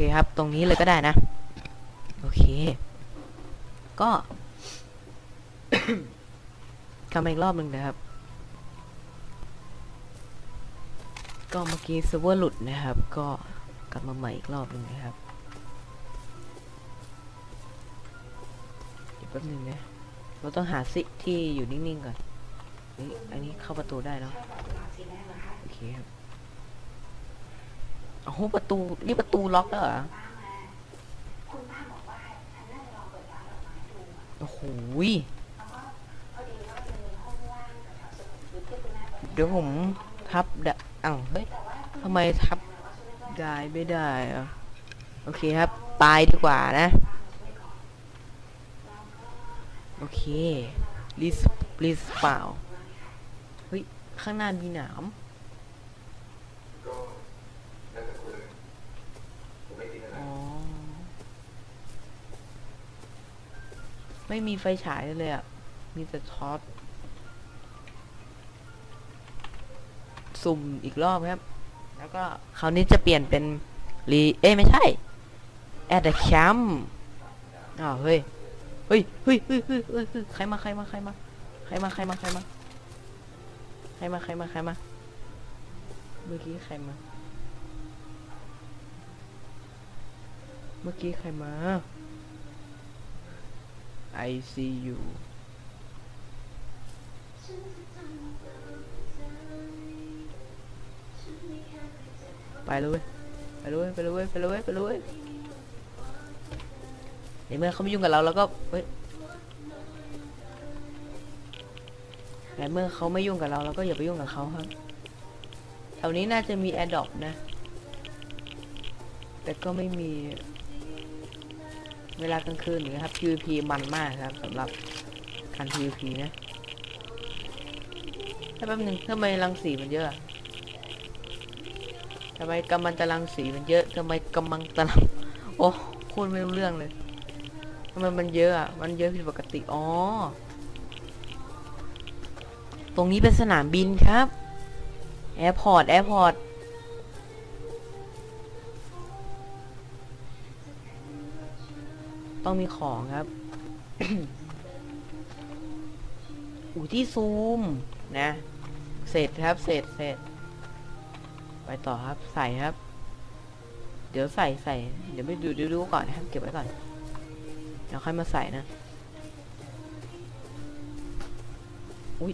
เคครับ ตรงนี้เลยก็ได้นะ โอเค ก็กลับมาอีกรอบหนึ่งนะครับ ก็เมื่อกี้เซิร์ฟเวอร์หลุดนะครับ ก็กลับมาใหม่อีกรอบหนึ่งนะครับเดี๋ยวแป๊บนึงนะเราต้องหาซิที่อยู่นิ่งๆก่อนนี่อันนี้เข้าประตูได้เนาะโอเคครับ โอ้โหประตูนี่ประตูล็อกแล้วเหรอโอ้โหเดี๋ยวผมทับดะอ้าวเฮ้ยทำไมทับได้ไม่ได้อะโอเคครับ ตายดีกว่านะ โอเครีสรีสเปล่า เฮ้ย ข้างหน้ามีหนาม ก็แล้วแต่คุณเลยผมไม่ติดอะไร อ๋อ ไม่มีไฟฉายเลยอะ่ะมีแต่ท็อตสุ่มอีกรอบครับ แล้วก็คราวนี้จะเปลี่ยนเป็นรีเอ้ไม่ใช่ at the camp อ้าวเฮ้ยเฮ้ยเฮ้ยเฮ้ยเฮ้ยเฮ้ยใครมาใครมาใครมาใครมาใครมาใครมาใครมาใครมาใครมาเมื่อกี้ใครมา เมื่อกี้ใครมา I see you ไปเลยไปเลยไปเลยไปเลยไปเลยเว้ยในเมื่อเขาไม่ยุ่งกับเราแล้วก็เฮ้ยในเมื่อเขาไม่ยุ่งกับเราเราก็อย่าไปยุ่งกับเขาครับแถวนี้น่าจะมีแอร์ดรอปนะ แต่ก็ไม่มี เวลากลางคืนอย่างเงี้ครับ PVP มันมากครับสำหรับการ PVP นะถ้าแป๊บนึงทำไมรังสีมันเยอะทำไมกำมันตรังสีมันเยอะทำไมกำมังตรังโอ้พูดไม่รู้เรื่องเลยทำไมมันเยอะอะมันเยอะผิดปกติอ๋อตรงนี้เป็นสนามบินครับแอร์พอร์ตแอร์พอร์ต ต้องมีของครับอูที่ซูม นะ เสร็จครับ เสร็จเสร็จ ไปต่อครับ ใส่ครับ เดี๋ยวใส่ใส่ เดี๋ยวไม่ดูดูดูก่อนนะครับ เก็บไว้ก่อน เดี๋ยวค่อยมาใส่นะ อุ้ย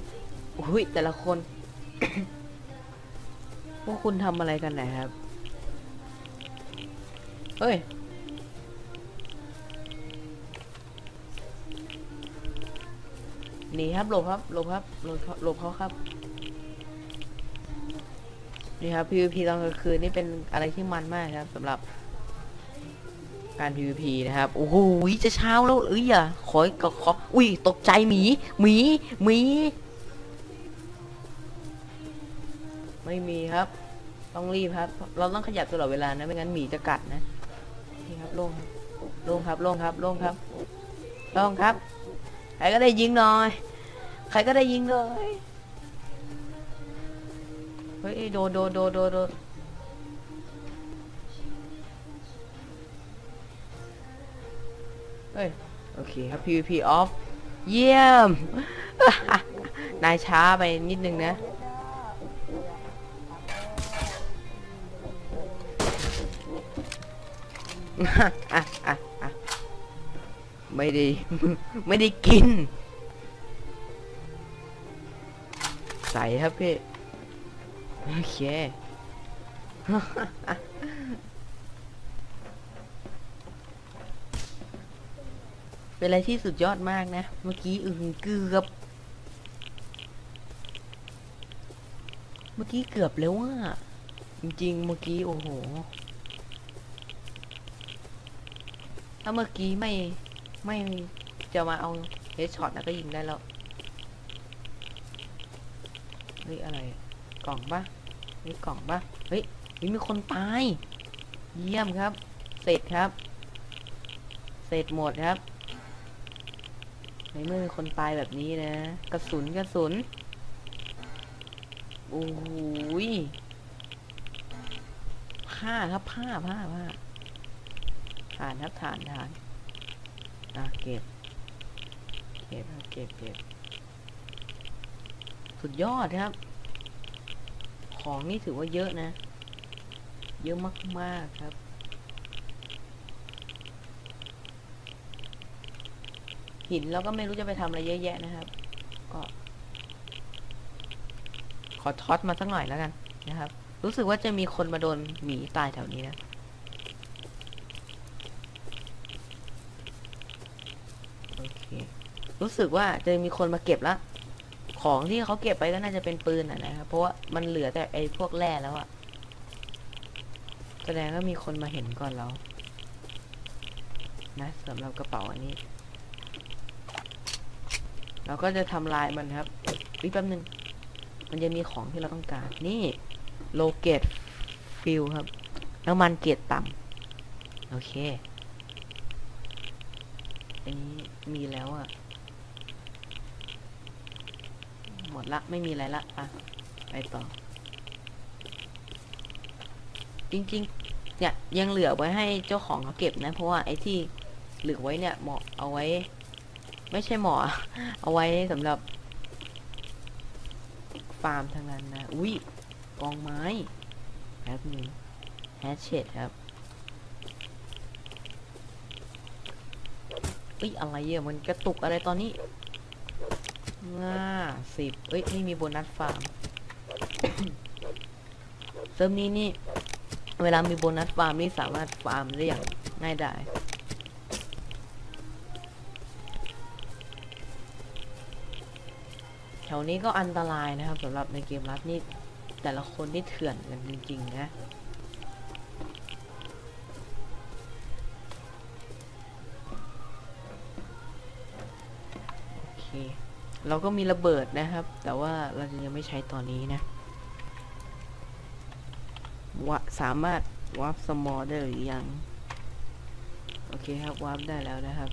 อุ้ยแต่ละคน พวกคุณทำอะไรกันไหนครับ เฮ้ย หนีครับหลบครับหลบครับหลบหลบเขาครับนี่ครับ PVP ตอนกลางคืนนี่เป็นอะไรที่มันมากครับสำหรับการ PVP นะครับ โอ้โหจะเช้าแล้วเอ้ยอย่าขอขอขออุ้ยตกใจหมีหมีหมีไม่มีครับ ต้องรีบครับ เราต้องขยับตลอดเวลานะไม่งั้นหมีจะกัดนะนี่ครับลงลงครับลงครับลงครับลงครับ ใครก็ได้ยิงหน่อย ใครก็ได้ยิงเลย เฮ้ยโดนโดนโดนโดนโดนเฮ้ย โอเคครับ PVP off เยี่ยม นายช้าไปนิดนึงนะ อะอะอะ ไม่ได้ ไม่ได้กิน ใส่ครับพี่ โอเค เป็นอะไรที่สุดยอดมากนะ เมื่อกี้อึงเกือบ เมื่อกี้เกือบแล้วอะจริง ๆ เมื่อกี้ โอ้โหถ้าเมื่อกี้ไม่ ไม่จะมาเอาเฮดช็อตนะก็ยิงได้แล้วเฮ้ยอะไร กล่องปะเฮ้ยกล่องปะเฮ้ยเฮ้ยมีคนตาย เยี่ยมครับ เสร็จครับ เสร็จหมดครับ ในเมื่อมีคนตายแบบนี้นะ กระสุนกระสุนโอ้โหยผ้าครับผ้าผ้าผ้าฐานครับฐานฐาน อะเก็บ เก็บครับเก็บเก็บ สุดยอดครับ ของนี่ถือว่าเยอะนะ เยอะมากๆครับหินเราก็ไม่รู้จะไปทำอะไรเยอะแยะนะครับ ก็ ขอท็อตมาสักหน่อยแล้วกันนะครับ รู้สึกว่าจะมีคนมาโดนหมีตายแถวนี้นะ โอเค รู้สึกว่าจะมีคนมาเก็บแล้วของที่เขาเก็บไปก็น่าจะเป็นปืนอะนะครับเพราะว่ามันเหลือแต่ไอ้พวกแร่แล้วอะแสดงว่ามีคนมาเห็นก่อนเรา นะสำหรับกระเป๋าอันนี้ เราก็จะทำลายมันครับอีกแป๊บนึง มันจะมีของที่เราต้องการ นี่โลเกตฟิลครับ น้ำมันเกรต่ำโอเค อันนี้มีแล้วอะหมดละไม่มีอะไรละอะไปต่อ จริงๆเนี่ยยังเหลือไว้ให้เจ้าของเขาเก็บนะ เพราะว่าไอ้ที่เหลือไว้เนี่ยเหมาะเอาไว้ ไม่ใช่เหมาะเอาไว้สำหรับฟาร์มทางนั้นนะ อุ้ยกองไม้แป๊บนึงแฮชเชดครับ อ้ยอะไรเอะมันกระตุกอะไรตอนนี้ง่าสิบเอ้ยนี่มีโบนัสฟาร์มเซิร์ฟนี้นี่ เวลามีโบนัสฟาร์มนี่สามารถฟาร์มได้อย่างง่ายดายแถวนี้ก็อันตรายนะครับสำหรับในเกมรัดนี่แต่ละคนนี่เถื่อนกันจริงๆนะ เคเราก็มีระเบิดนะครับ แต่ว่าเราจะยังไม่ใช้ตอนนี้นะวะสามารถวาร์ปสมอลได้หรือยัง โอเคครับวาร์ปได้แล้วนะครับ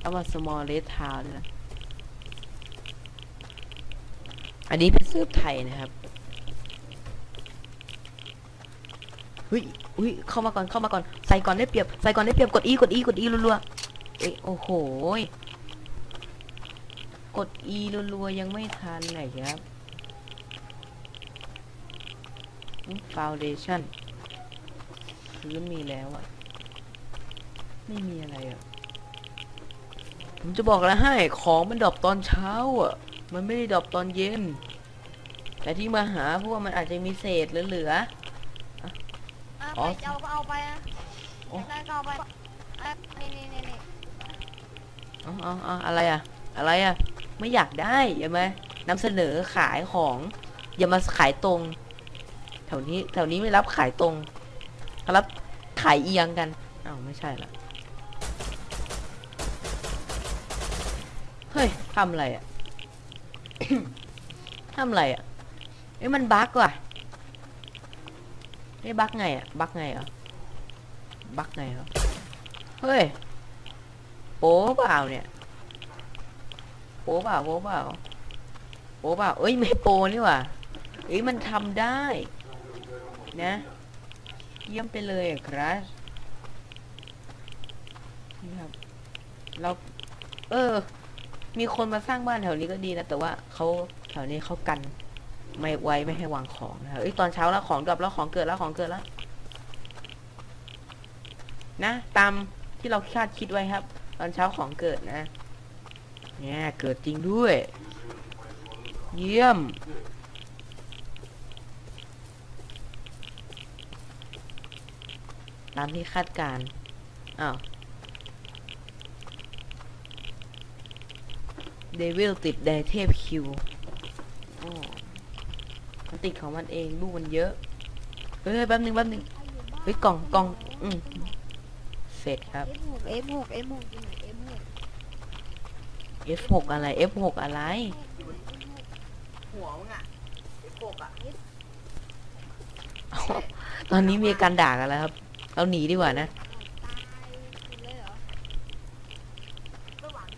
เอามาสมอลเลสทาวด้วยนะอันนี้เป็นเสื้อไทยนะครับเฮ้ยอุ้ยเข้ามาก่อนเข้ามาก่อน ใส่ก่อนได้เปรียบ ใส่ก่อนได้เปรียบกด E กด E กด E รัวๆเอ้ยโอ้โห กด E รัวๆยังไม่ทันไหนครับ Foundation พื้นมีแล้วอะไม่มีอะไรอะผมจะบอกแล้วให้ ของมันดรอปตอนเช้าอะมันไม่ได้ดรอปตอนเย็น แต่ที่มาหาเพราะว่ามันอาจจะมีเศษเหลืออะอ๋อไปจะเอาก็เอาไปอะโอ้อยากได้ก็เอาไปอะนี่นี่นี่นี่ๆเอาเอาเอาอะไรอะอะไรอะ ไม่อยากได้อย่ามานำเสนอขายของ อย่ามาขายตรง แถวนี้แถวนี้ไม่รับขายตรงเขารับขายเอียงกันอ้าวไม่ใช่ละเฮ้ยทำอะไรอะทำอะไรอะเอ้ยมันบั๊กว่ะเอ้ยบั๊กไงอะบั๊กไงเหรอบั๊กไงเหรอเฮ้ยโป๊เปล่าเนี่ย โป๊เปล่าโป๊เปล่าโป๊เปล่าเอ้ยไม่โปนี่หว่าเอ้ยมันทำได้ นะ เยี่ยมไปเลยครับนี่ครับเราเออ มีคนมาสร้างบ้านแถวนี้ก็ดีนะ แต่ว่าเขาแถวนี้เขากัน ไม่ไว้ไม่ให้วางของนะครับเอ้ยตอนเช้าแล้วของดรอปแล้วของเกิดแล้วของเกิดแล้ว นะ ตามที่เราคาดคิดไว้ครับ ตอนเช้าของเกิดนะ เนี่ยเกิดจริงด้วย เยี่ยม ตามที่คาดการ อ้าว เดวิลติดแดเทพคิวมันติดของมันเองลูกมันเยอะ เฮ้ยแป๊บนึงแป๊บนึงเฮ้ยกล่องกล่อง อืมเสร็จครับเอฟหกเอฟหกอยู่ไหนเอฟหก F6 อะไร F6 อะไร หัวมึงอะไอ้ปกอะเอาตอนนี้มีการด่ากันแล้วครับ เราหนีดีกว่านะตายคุณเลยเหรอ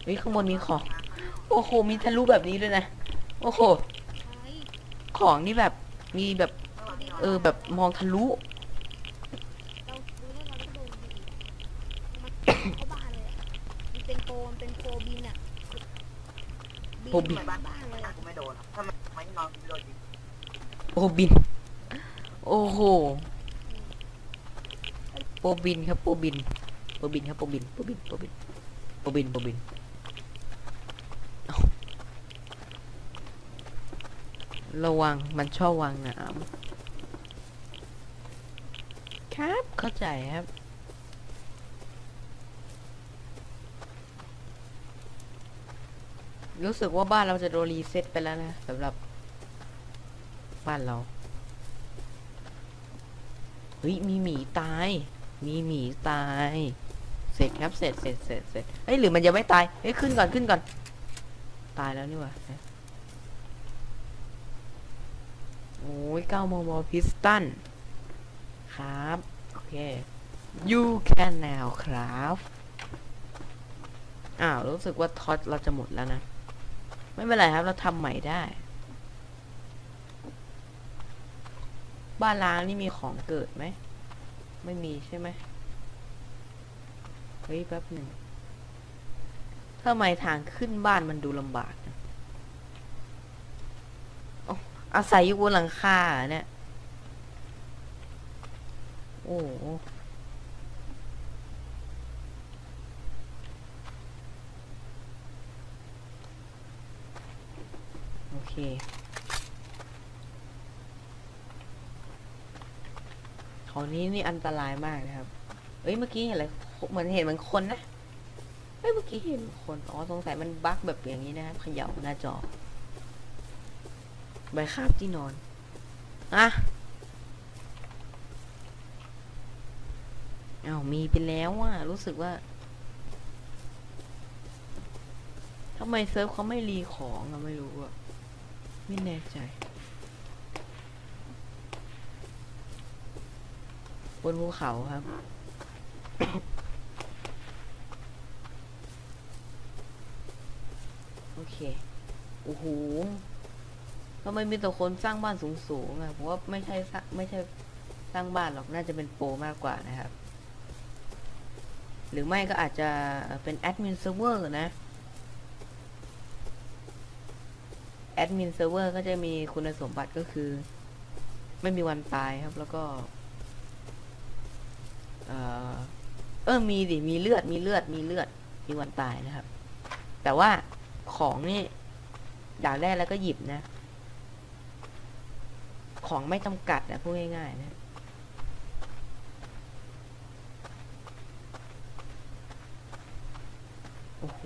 เฮ้ยข้างบนมีของ โอ้โห มีทะลุแบบนี้ด้วยนะ โอ้โหใช่ของนี่แบบมีแบบ เออแบบมองทะลุเราดูแล้วเราก็โดนดีเป็นโปรมันเป็นโปรบินอะ โปรบินทำไมบ้านบ้านเลยบ้านอะกูไม่โดนอะทำไมไม่นอนกูไม่โดนยิงโอบิน โอ้โหโปรบินครับโปรบินโปรบินครับโปรบินโปรบินโปรบินโปรบินโปรบินเอ้าระวังมันชอบวางน้ำครับเข้าใจครับ รู้สึกว่าบ้านเราจะโดนรีเซ็ตไปแล้วนะสำหรับ บ้านเราเฮ้ยมีหมีตาย มีหมีตาย เสร็จครับเสร็จเสร็จเสร็จเสร็จเฮ้ยหรือมันยังไม่ตายเฮ้ยขึ้นก่อนขึ้นก่อน ตายแล้วนี่หว่าโอ้ยเก้ามมพิสตันครับ โอเค you can now ครับอ้าว รู้สึกว่าท็อตเราจะหมดแล้วนะ ไม่เป็นไรครับ เราทำใหม่ได้ บ้านล้างนี่มีของเกิดไหม ไม่มีใช่ไหมเฮ้ยแป๊บหนึ่งทำไมทางขึ้นบ้านมันดูลำบากนะโอ้อาศัยอยู่บนหลังคาเนี่ย โอ้โหโอเค ของนี้นี่อันตรายมากนะครับ เอ้ยเมื่อกี้เห็นอะไร เหมือนเห็นเหมือนคนนะเฮ้ยเมื่อกี้เห็นคน อ๋อสงสัยมันบั๊กแบบอย่างนี้นะครับเขย่าหน้าจอ ใบคาบที่นอน อะอ้าวมีไปแล้วอะรู้สึกว่าทำไมเซิร์ฟเขาไม่รีของอะไม่รู้อะ ไม่แน่ใจบนภูเขาครับ โอเค โอ้โหทำไมมีแต่คนสร้างบ้านสูงๆอะผมว่าไม่ใช่ไม่ใช่สร้างบ้านหรอกน่าจะเป็นโปรมากกว่านะครับ หรือไม่ก็อาจจะเป็นแอดมินเซิร์ฟเวอร์นะ แอดมินเซิร์ฟเวอร์ก็จะมีคุณสมบัติก็คือ ไม่มีวันตายครับ แล้วก็ เออเออมีดิมีเลือดมีเลือดมีเลือด มีวันตายนะครับ แต่ว่าของนี่ด่าแรกแล้วก็หยิบนะ ของไม่จำกัดนะพูดง่ายๆนะโอ้โห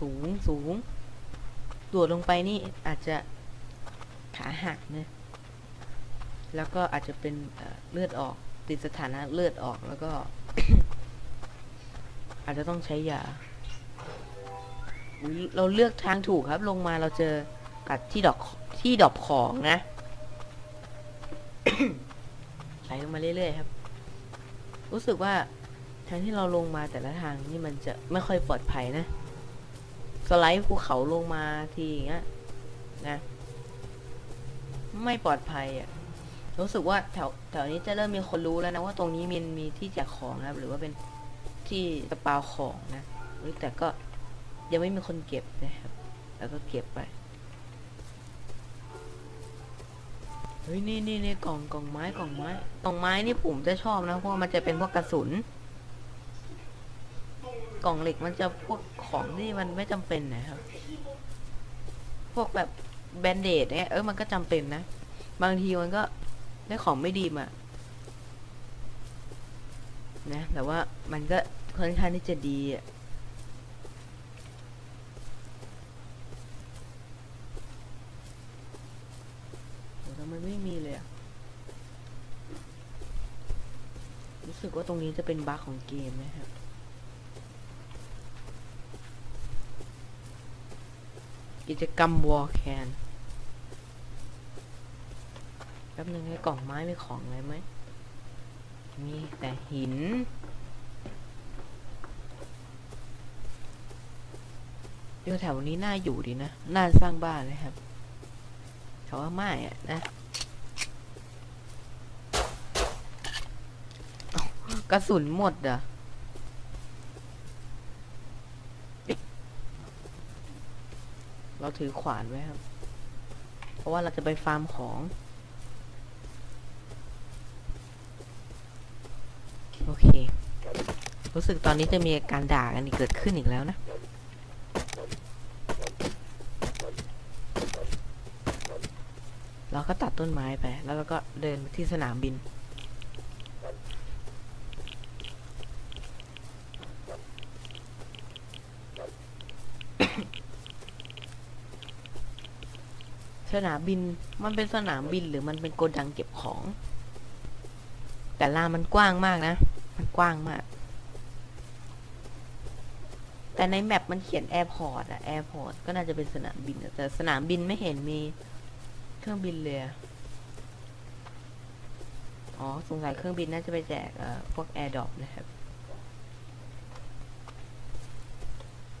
สูงสูง โดดลงไปนี่อาจจะขาหักนะแล้วก็อาจจะเป็นเเลือดออก ติดสถานะเลือดออกแล้วก็ อาจจะต้องใช้ยาเราเลือกทางถูกครับ ลงมาเราเจอกัดที่ดอกที่ดอกของนะไหลลงมาเรื่อยๆครับ รู้สึกว่าทางที่เราลงมาแต่ละทางนี่มันจะไม่ค่อยปลอดภัยนะ สไลด์ภูเขาลงมาทีอย่างเงี้ยนะ ไม่ปลอดภัยอะรู้สึกว่าแถวแถวนี้จะเริ่มมีคนรู้แล้วนะว่าตรงนี้มันมีที่แจกของนะหรือว่าเป็นที่สปาของนะแต่ก็ยังไม่มีคนเก็บนะครับ แล้วก็เก็บไปเฮ้ยนี่นี่นี่กล่องกล่องไม้กล่องไม้กล่องไม้นี่ผมจะชอบนะเพราะมันจะเป็นพวกกระสุน กล่องเหล็กมันจะพวกของที่มันไม่จำเป็นนะครับ พวกแบบแบนเดดเนี่ยเออมันก็จำเป็นนะ บางทีมันก็ได้ของไม่ดีมานะแต่ว่ามันก็ค่อนข้างที่จะดีอะทำไมไม่มีเลยอะรู้สึกว่าตรงนี้จะเป็นบั๊กของเกมนะครับ กิจกรรมวอลแคนแป๊บนึงให้กล่องไม้มีของอะไรไหม มีแต่หิน เดี๋ยวแถวนี้น่าอยู่ดีนะ น่าสร้างบ้านเลยครับเขาว่าไม่อะนะกระสุนหมดอะ เราถือขวานไว้ครับ เพราะว่าเราจะไปฟาร์มของ โอเค รู้สึกตอนนี้จะมีการด่ากันเกิดขึ้นอีกแล้วนะ เราก็ตัดต้นไม้ไป แล้วเราก็เดินไปที่สนามบิน สนามบินมันเป็นสนามบินหรือมันเป็นโกดังเก็บของ แต่ลานมันกว้างมากนะ มันกว้างมาก แต่ในแมปมันเขียนแอร์พอร์ตอะแอร์พอร์ตก็น่าจะเป็นสนามบินแต่สนามบินไม่เห็นมีเครื่องบินเลยอ๋อสงสัยเครื่องบินน่าจะไปแจกพวกแอร์ดรอปนะครับ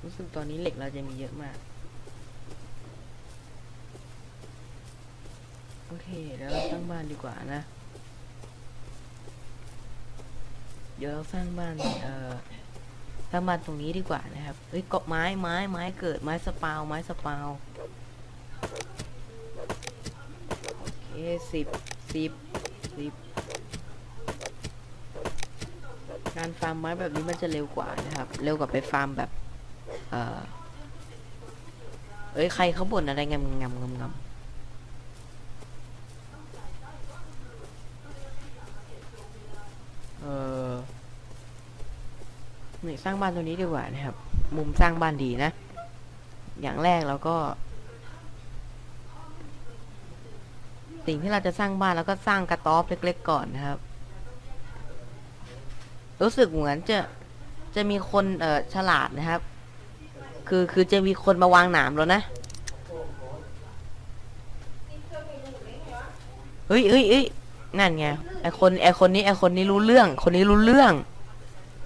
รู้สึกตอนนี้เหล็กเราจะมีเยอะมาก โอเคเดี๋ยวเราสร้างบ้านดีกว่านะ เดี๋ยวเราสร้างบ้านเอ่อสร้างบ้านตรงนี้ดีกว่านะครับเฮ้ยเกาะไม้ไม้ไม้เกิดไม้สปาวไม้สปาวโอเคสิบสิบสิบการฟาร์มไม้แบบนี้มันจะเร็วกว่านะครับ เร็วกว่าไปฟาร์มแบบ เอ่อเอ้ยใครเขาบ่นอะไรงำงำงำงำเออ นี่สร้างบ้านตรงนี้ดีกว่านะครับ มุมสร้างบ้านดีนะ อย่างแรกเราก็ สิ่งที่เราจะสร้างบ้านแล้วก็สร้างกระต๊อบเล็กๆก่อนนะครับ รู้สึกเหมือนจะจะมีคนเอ่อฉลาดนะครับ คือคือจะมีคนมาวางหนามแล้วนะเฮ้ยเฮ้ยเฮ้ยนั่นไงไอคนไอคนนี้ไอคนนี้รู้เรื่อง คนนี้รู้เรื่อง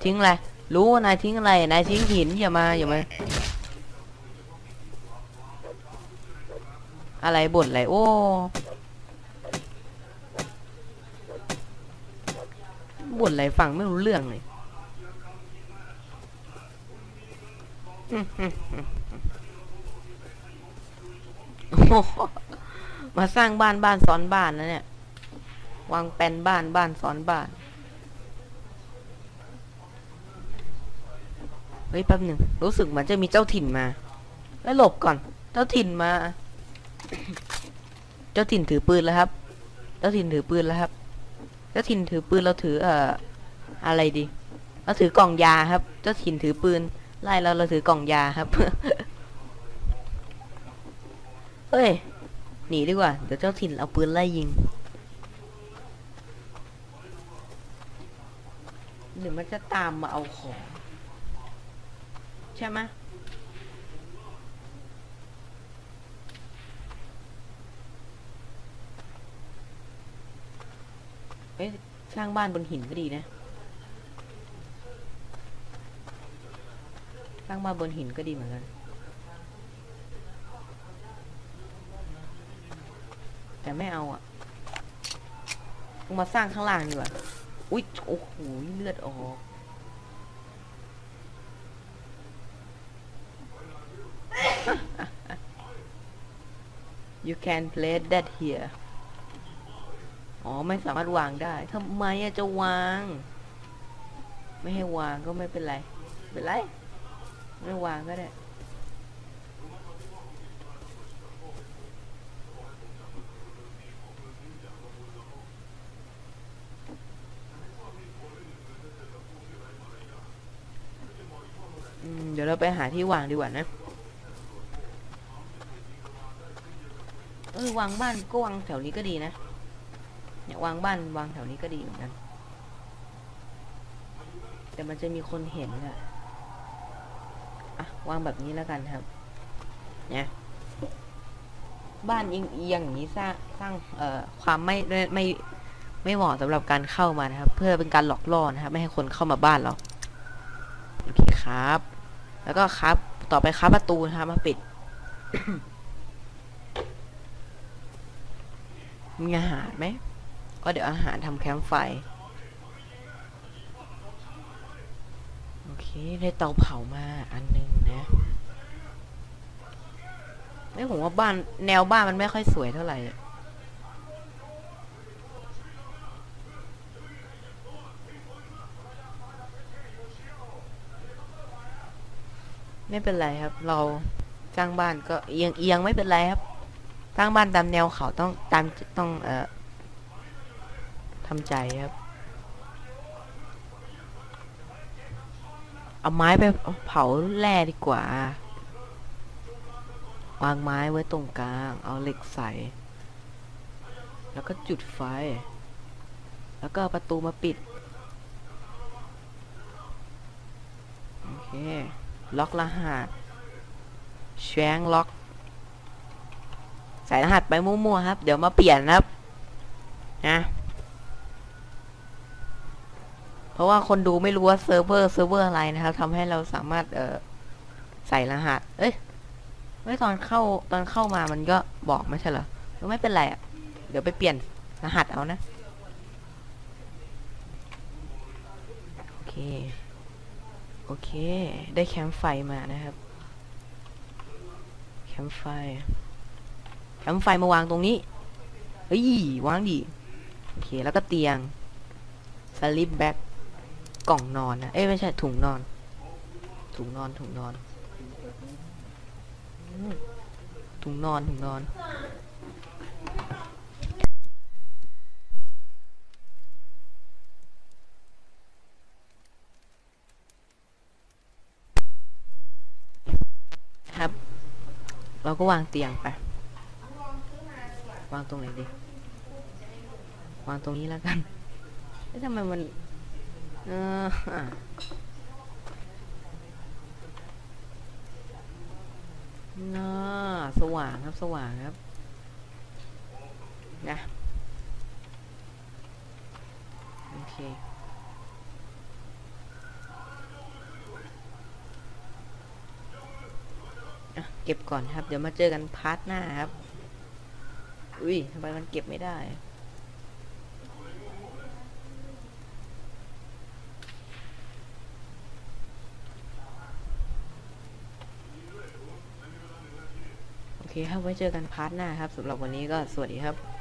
ทิ้งอะไร รู้ว่านายทิ้งอะไร นายทิ้งหินอย่ามาอย่ามา อะไรบ่นอะไรโอ้ บ่นอะไรฟังไม่รู้เรื่องเลยโอ้มาสร้างบ้านบ้านซ้อนบ้านนะเนี่ย วางแปนบ้านบ้านซ้อนบ้าน ฮ้ยแป๊บหนึ่งรู้สึกเหมือนจะมีเจ้าถิ่นมา แล้วหลบก่อน เจ้าถิ่นมา เจ้าถิ่นถือปืนแล้วครับ เจ้าถิ่นถือปืนแล้วครับ เจ้าถิ่นถือปืนเราถือเอ่ออะไรดีเราถือกล่องยาครับ เจ้าถิ่นถือปืนไล่เราเราถือกล่องยาครับเฮ้ยหนีดีกว่าเดี๋ยวเจ้าถิ่นเอาปืนไล่ยิงหรือมันจะตามมาเอาของ ใช่ไหมเอ้ยสร้างบ้านบนหินก็ดีนะ สร้างบ้านบนหินก็ดีเหมือนกัน แต่ไม่เอาอะมาสร้างข้างล่างดีกว่า อุ๊ย โอ้โห เลือดออก you can place that here อ๋อ ไม่สามารถวางได้ทำไมอะจะวาง ไม่ให้วางก็ไม่เป็นไร เป็นไร ไม่วางก็ได้เดี๋ยวเราไปหาที่วางดีกว่านะ เออ วางบ้านก็วางแถวนี้ก็ดีนะ เนี่ยวางบ้านวางแถวนี้ก็ดีเหมือนกัน แต่มันจะมีคนเห็นอะอะวางแบบนี้แล้วกันครับ เนี่ยบ้านเอียงอย่างนี้สร้างสร้างเอ่อความไม่ไม่ไม่เหมาะสำหรับการเข้ามานะครับ เพื่อเป็นการหลอกล่อนะครับ ไม่ให้คนเข้ามาบ้านเราโอเคครับ แล้วก็ครับต่อไปครับประตูนะครับมาปิด มีอาหารไหมก็เดี๋ยวอาหารทำแคมป์ไฟ โอเค ได้เตาเผามาอันหนึงนะ ไม่ผมว่าบ้านแนวบ้านมันไม่ค่อยสวยเท่าไหร่ไม่เป็นไรครับ เราสร้างบ้านก็เอียงเอียงไม่เป็นไรครับ สร้างบ้านตามแนวเขาต้องตามต้องเอ่อทำใจครับ เอาไม้ไปเผาแร่ดีกว่า วางไม้ไว้ตรงกลาง เอาเหล็กใส่ แล้วก็จุดไฟ แล้วก็ประตูมาปิด โอเค ล็อกรหัสแชงล็อก ใส่รหัสไปมั่วๆครับ เดี๋ยวมาเปลี่ยนครับนะเพราะว่าคนดูไม่รู้ว่าเซิร์ฟเวอร์เซิร์ฟเวอร์อะไรนะครับทำให้เราสามารถเออใส่รหัส เอ้ยไม่ตอนเข้าตอนเข้ามามันก็บอกไม่ใช่เหรอไม่เป็นไรอะ เดี๋ยวไปเปลี่ยนรหัสเอานะ โอเค โอเค ได้แคมไฟมานะครับ แคมไฟ แคมไฟมาวางตรงนี้เฮ้ยวางดิโอเคแล้วก็เตียงสลิปแบ็กกล่องนอนนะเอ้ยไม่ใช่ถุงนอน ถุงนอนถุงนอนถุงนอนถุงนอนครับ เราก็วางเตียงไป วางตรงไหนดีวางตรงนี้แล้วกันเอ๊ะทำไมมันเอออะน่าสว่างครับสว่างครับนะโอเคอะเก็บก่อนครับ เดี๋ยวมาเจอกันพาร์ทหน้าครับ อุ้ยทำไมมันเก็บไม่ได้ โอเคครับไว้เจอกันพาร์ทหน้าครับสำหรับวันนี้ก็สวัสดีครับ